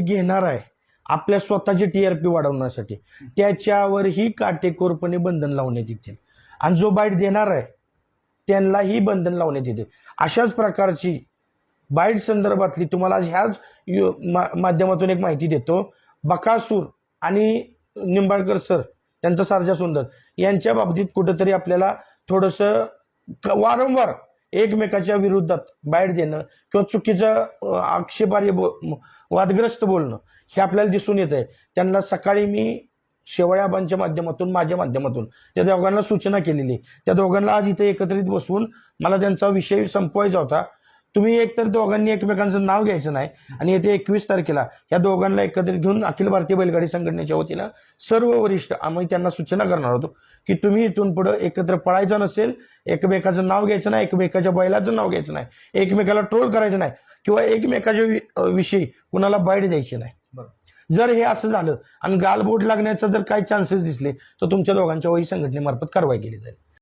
Bite घेणार आहे. आपल्या स्वतःची टी आर पी वाढवण्यासाठी. त्याच्यावरही काटेकोरपणे बंधन लावण्यात येतील. आणि जो बाईट देणार आहे त्यांनाही बंधन लावण्यात येते अशाच प्रकारची बाईट संदर्भातली तुम्हाला आज ह्याच मा- माध्यमातून एक माहिती देतो. बकासूर आणि निंबाळकर सर त्यांचा सारजा सुंदर यांच्या बाबतीत कुठंतरी आपल्याला थोडंसं क- वारंवार एकमेकाच्या विरोधात बाहेर देणं किंवा चुकीचं अं, आक्षेपार्ह बो वादग्रस्त बोलणं हे आपल्याला दिसून येत आहे. त्यांना सकाळी मी शेवळ्याबांच्या माध्यमातून माझ्या माध्यमातून त्या दोघांना सूचना केलेली. त्या दोघांना आज इथे एकत्रित बसवून मला त्यांचा विषय संपवायचा होता. तुम्ही एकतर दोघांनी एकमेकांचं नाव घ्यायचं नाही आणि येते एकवीस तारखेला या दोघांना एकत्रित घेऊन अखिल भारतीय बैलगाडी संघटनेच्या वतीनं सर्व वरिष्ठ आम्ही त्यांना सूचना करणार होतो की तुम्ही इथून पुढे एकत्र पळायचं नसेल एकमेकाचं नाव घ्यायचं नाही एकमेकाच्या बैलाचं नाव घ्यायचं नाही एकमेकाला ट्रोल करायचं नाही किंवा एकमेकाच्या विषयी कुणाला बाईट द्यायची नाही. जर हे असं झालं आणि गालबोट लागण्याचा जर काही चान्सेस दिसले तर तुमच्या दोघांच्या वही संघटनेमार्फत कारवाई केली जाईल.